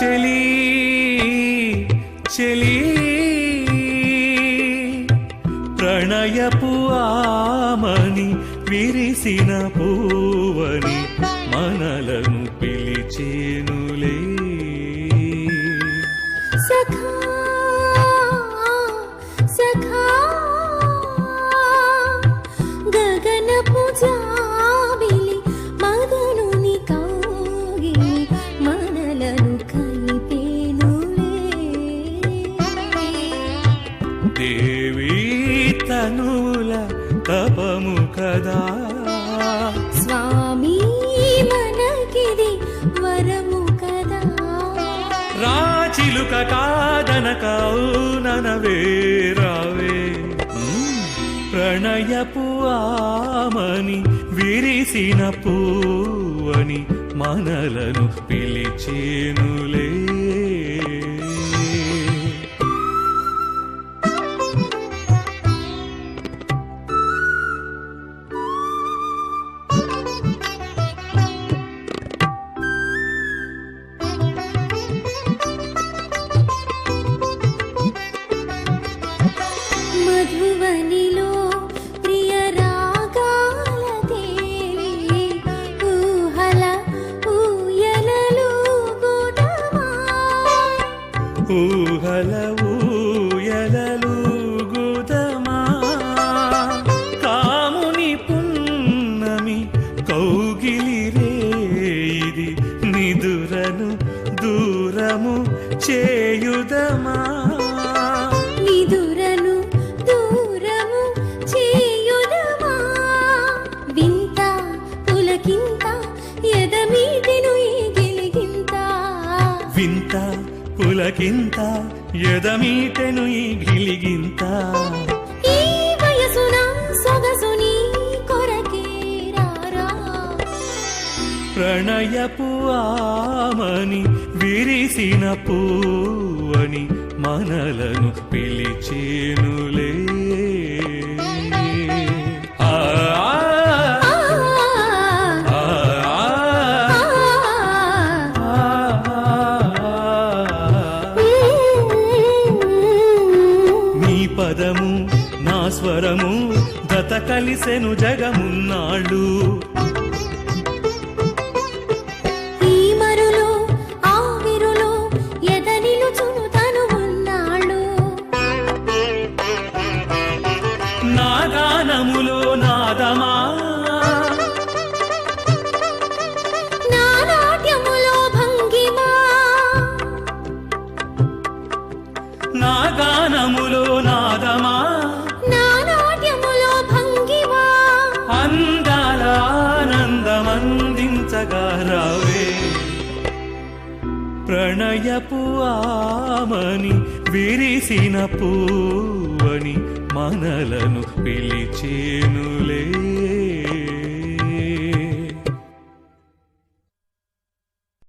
చెలి చెలి. ప్రణయపు ఆమని విరిసిన పూవని మనలను దేవీ తనుల తపము కదా. స్వామి మనకిది వరము కదా. రాచిలుక కాదనక అవుననవే రావే ప్రణయపు ఆమని విరిసిన పూవని మనలను పిలిచేనులే. ఊహల ఊయలలు కాముని పున్నమి కౌగిలి ఇది నిదురను దూరము చేయుదమా పులకింత ఎదమీటిను ఈ గిలిగింత. వింత పులకింత ఎదమీటెను ఈ గిలిగింత. ఈ వయసున సొగసుని కొరకే రారా. ప్రణయపు ఆమని విరిసిన పూవని మనలను పిలిచేనులే. నా స్వరము గత కలిసెను జగమున్నాళ్ళు. ఈ మరులో ఆవిరులో ఎదనిలుచును తను ఉన్నాళ్ళు. నా గానములో నాదమా నా ప్రణయపు ఆమని విరిసిన పూవని మనలను పిలిచేనులే.